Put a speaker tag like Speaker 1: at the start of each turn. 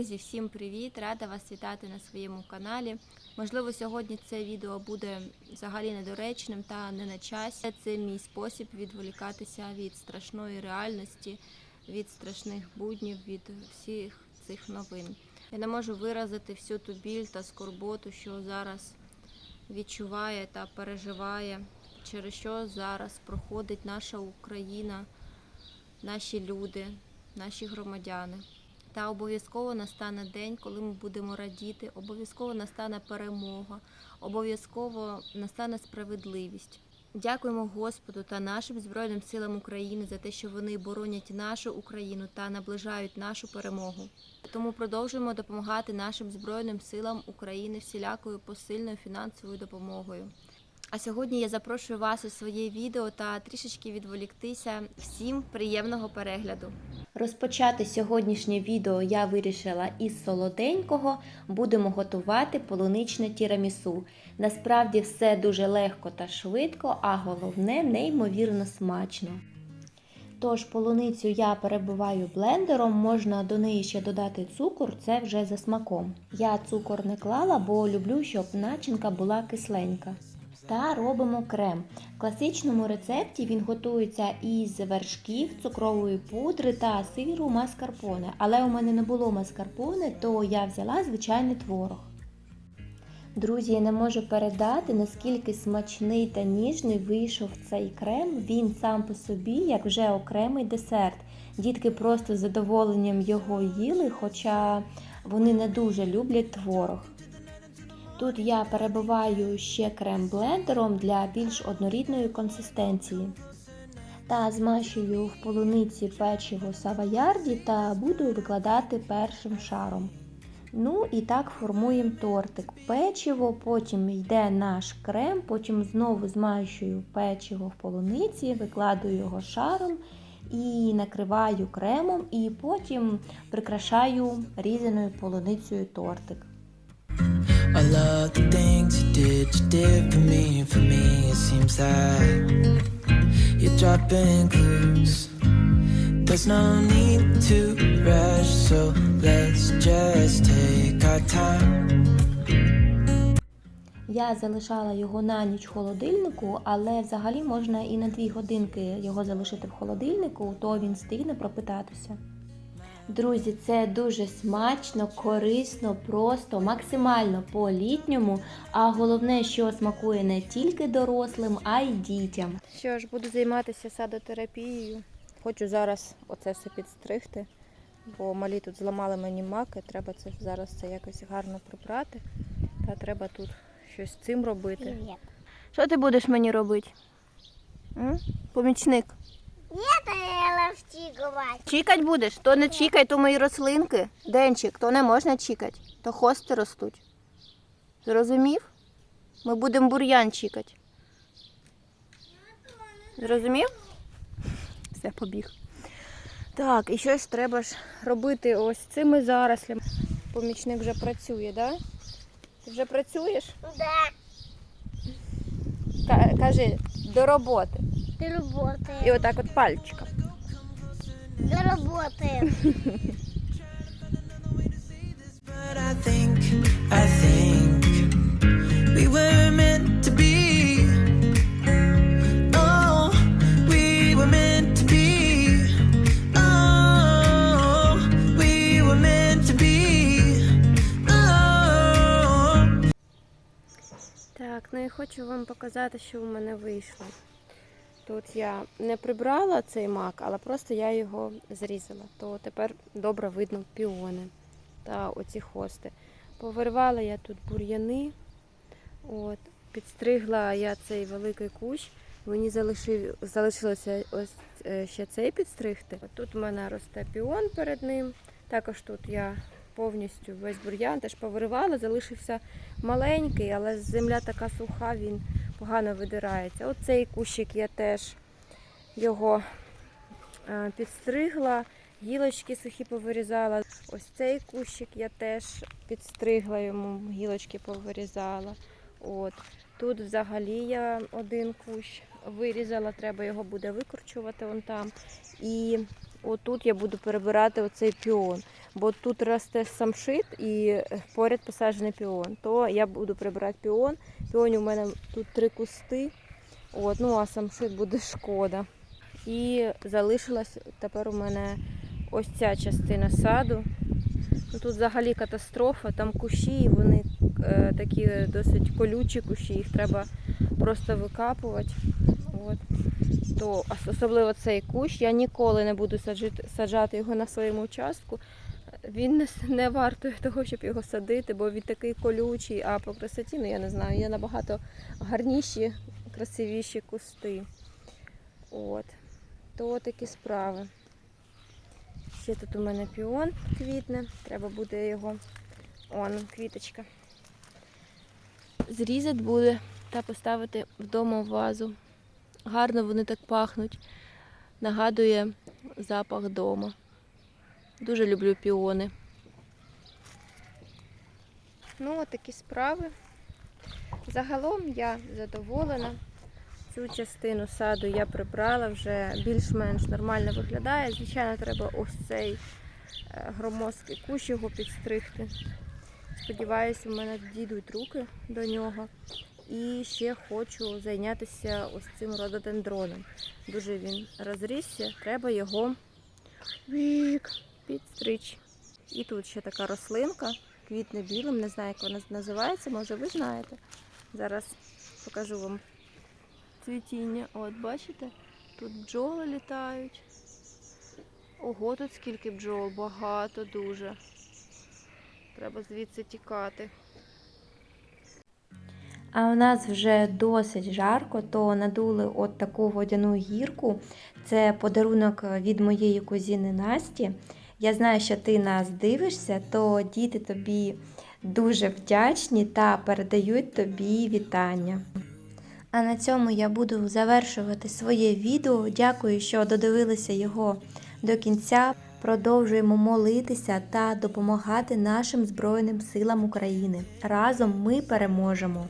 Speaker 1: Друзі, всім привіт! Рада вас вітати на своєму каналі. Можливо, сьогодні це відео буде взагалі недоречним та не на часі. Це мій спосіб відволікатися від страшної реальності, від страшних буднів, від всіх цих новин. Я не можу виразити всю ту біль та скорботу, що зараз відчуває та переживає, через що зараз проходить наша Україна, наші люди, наші громадяни. Та обов'язково настане день, коли ми будемо радіти, обов'язково настане перемога, обов'язково настане справедливість. Дякуємо Господу та нашим Збройним силам України за те, що вони боронять нашу Україну та наближають нашу перемогу. Тому продовжуємо допомагати нашим Збройним силам України всілякою посильною фінансовою допомогою. А сьогодні я запрошую вас у своє відео та трішечки відволіктися. Всім приємного перегляду. Розпочати сьогоднішнє відео я вирішила із солоденького. Будемо готувати полуничне тірамісу. Насправді все дуже легко та швидко, а головне неймовірно смачно. Тож полуницю я перебиваю блендером, можна до неї ще додати цукор, це вже за смаком. Я цукор не клала, бо люблю, щоб начинка була кисленька. Та робимо крем. В класичному рецепті він готується із вершків, цукрової пудри та сиру маскарпоне. Але у мене не було маскарпоне, то я взяла звичайний творог. Друзі, я не можу передати, наскільки смачний та ніжний вийшов цей крем. Він сам по собі, як вже окремий десерт. Дітки просто з задоволенням його їли, хоча вони не дуже люблять творог. Тут я перебиваю ще крем блендером для більш однорідної консистенції. Та змащую в полуниці печиво савоярді та буду викладати першим шаром. Ну і так формуємо тортик. Печиво, потім йде наш крем, потім знову змащую печиво в полуниці, викладаю його шаром і накриваю кремом, і потім прикрашаю різаною полуницею тортик.
Speaker 2: All of the things you did, you did for me, for me it seems that you're dropping clues. There's no need to rush, so let's just take our time.
Speaker 1: Я залишала його на ніч в холодильнику, але взагалі можна і на 2 годинки його залишити в холодильнику, то він встигне пропитатися. Друзі, це дуже смачно, корисно, просто, максимально по-літньому, а головне, що смакує не тільки дорослим, а й дітям. Що ж, буду займатися садотерапією. Хочу зараз оце все підстригти, бо малі тут зламали мені маки, треба це зараз це якось гарно прибрати. Та треба тут щось з цим робити.
Speaker 3: Привет.
Speaker 1: Що ти будеш мені робити? М? Помічник.
Speaker 3: Нет, я втягивать.
Speaker 1: Чікать будеш? То не чікай, то мої рослинки. Денчик, то не можна чікати, то хости ростуть. Зрозумів? Ми будемо бур'ян чікати. Зрозумів? Все, побіг. Так, і щось треба ж робити ось цими зарослями. Помічник вже працює, так? Да? Ти вже працюєш?
Speaker 3: Да,
Speaker 1: Ка- Кажи, до роботи.
Speaker 3: Ты
Speaker 1: І
Speaker 3: работаешь.
Speaker 1: отак от пальчиком.
Speaker 3: Ты работаешь.
Speaker 2: But I think, I think we were meant to be. We were meant to be. Oh, we were meant to be. Oh.
Speaker 1: Так, ну і хочу вам показати, що в мене вийшло. Тут я не прибрала цей мак, але просто я його зрізала. То тепер добре видно піони та оці хости. Повиривала я тут бур'яни, от, підстригла я цей великий кущ. Мені залишив, залишилося ось е, ще цей підстригти. Тут у мене росте піон перед ним. Також тут я повністю весь бур'ян теж повиривала, залишився маленький, але земля така суха, він погано видирається. Оцей кущик я теж його е, підстригла, гілочки сухі повирізала. Ось цей кущик я теж підстригла йому, гілочки повирізала. От. Тут взагалі я один кущ вирізала, треба його буде викорчувати вон там. І отут я буду перебирати оцей піон. Бо тут росте самшит і поряд посаджений піон. То я буду прибирати піон. Піонів у мене тут три кусти. От, ну а самшит буде шкода. І залишилась тепер у мене ось ця частина саду. Ну, тут взагалі катастрофа, там кущі, вони е, такі досить колючі кущі, їх треба просто викапувати. От. То особливо цей кущ. Я ніколи не буду саджати його на своєму участку. Він не, вартує того, щоб його садити, бо він такий колючий, а по красоті, ну я не знаю, є набагато гарніші, красивіші кусти. От. То такі справи. Ще тут у мене піон квітне, треба буде його. Он квіточка. Зрізати буде та поставити вдома в вазу. Гарно вони так пахнуть. Нагадує запах дома. Дуже люблю піони. Ну, от такі справи. Загалом я задоволена. Цю частину саду я прибрала, вже більш-менш нормально виглядає. Звичайно, треба ось цей е, громоздкий кущ його підстригти. Сподіваюся, у мене дійдуть руки до нього. І ще хочу зайнятися ось цим рододендроном. Дуже він розрісся, треба його вік підстричь. І тут ще така рослинка, квітне білим, не знаю, як вона називається, може ви знаєте. Зараз покажу вам цвітіння. От бачите, тут бджоли літають. Ого, тут скільки бджол, багато дуже. Треба звідси тікати. А у нас вже досить жарко, то надули от таку водяну гірку. Це подарунок від моєї кузіни Насті. Я знаю, що ти нас дивишся, то діти тобі дуже вдячні та передають тобі вітання. А на цьому я буду завершувати своє відео. Дякую, що додивилися його до кінця. Продовжуємо молитися та допомагати нашим Збройним силам України. Разом ми переможемо!